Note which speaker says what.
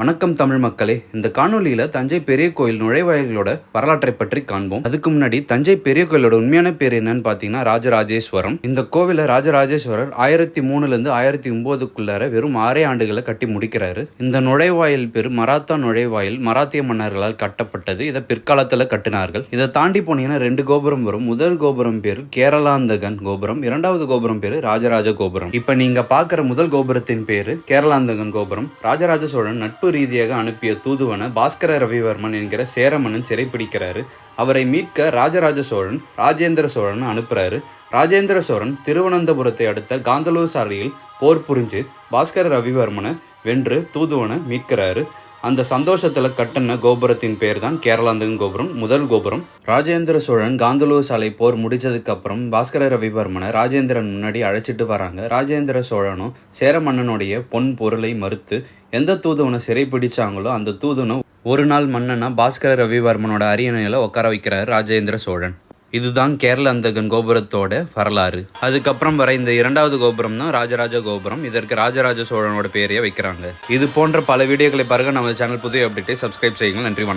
Speaker 1: வணக்கம் தமிழ் மக்களே. இந்த காணொலியில் தஞ்சை பெரிய கோயில் நுழைவாயில்களோட வரலாற்றை பற்றி காண்போம். அதுக்கு முன்னாடி தஞ்சை பெரிய கோயிலோட உண்மையான பேர் என்னன்னு பார்த்தீங்கன்னா ராஜராஜேஸ்வரம் இந்த கோவிலை ராஜராஜேஸ்வரர் ஆயிரத்தி மூணுலேருந்து ஆயிரத்தி ஒன்பதுக்குள்ளார வெறும் ஆறே ஆண்டுகளை கட்டி முடிக்கிறாரு. இந்த நுழைவாயில் பேர் மராத்தா நுழைவாயில் மராத்திய மன்னர்களால் கட்டப்பட்டது. இதை பிற்காலத்தில் கட்டினார்கள். இதை தாண்டி போனீங்கன்னா ரெண்டு கோபுரம் வரும். முதல் கோபுரம் பேர் கேரளாந்தகன் கோபுரம். இரண்டாவது கோபுரம் பேர் ராஜராஜ கோபுரம். இப்போ நீங்கள் பார்க்குற முதல் கோபுரத்தின் பேர் கேரளாந்தகன் கோபுரம். ராஜராஜ சோழன் நட்பு ரீதியாக அனுப்பிய தூதுவனை பாஸ்கர ரவிவர்மன் என்கிற சேரமன்னன் சிறைப்பிடிக்கிறாரு அவரை மீட்க ராஜராஜ சோழன் ராஜேந்திர சோழன் அனுப்புறாரு. ராஜேந்திர சோழன் திருவனந்தபுரத்தை அடுத்த காந்தலூர் சாலையில் போர் புரிஞ்சு பாஸ்கர ரவிவர்மனை வென்று தூதுவனை மீட்கிறாரு. அந்த சந்தோஷத்தில் கட்டின கோபுரத்தின் பேர் தான் கேரளாந்தகன் கோபுரம் முதல் கோபுரம். ராஜேந்திர சோழன் காந்தலூர் சாலை போர் முடிச்சதுக்கு அப்புறம் பாஸ்கர ரவிவர்மனை ராஜேந்திரன் முன்னாடி அழைச்சிட்டு வராங்க. ராஜேந்திர சோழனும் சேர மன்னனுடைய பொன் பொருளை மறுத்து எந்த தூதுவனை சிறைப்பிடிச்சாங்களோ அந்த தூதுவனை ஒரு நாள் மன்னனா பாஸ்கர ரவிவர்மனோட அரியணையில் உட்கார வைக்கிறார் ராஜேந்திர சோழன். இதுதான் கேரள அந்தகன் கோபுரத்தோட வரலாறு. அதுக்கப்புறம் வர இந்த இரண்டாவது கோபுரம் தான் ராஜராஜ கோபுரம். இதற்கு ராஜராஜ சோழனோட பேரையே வைக்கிறாங்க. இது போன்ற பல வீடியோக்களை பாருங்க. நம்ம சேனல் புதிய அப்டேட்டை சப்ஸ்கிரைப் செய்யுங்கள். நன்றி வணக்கம்.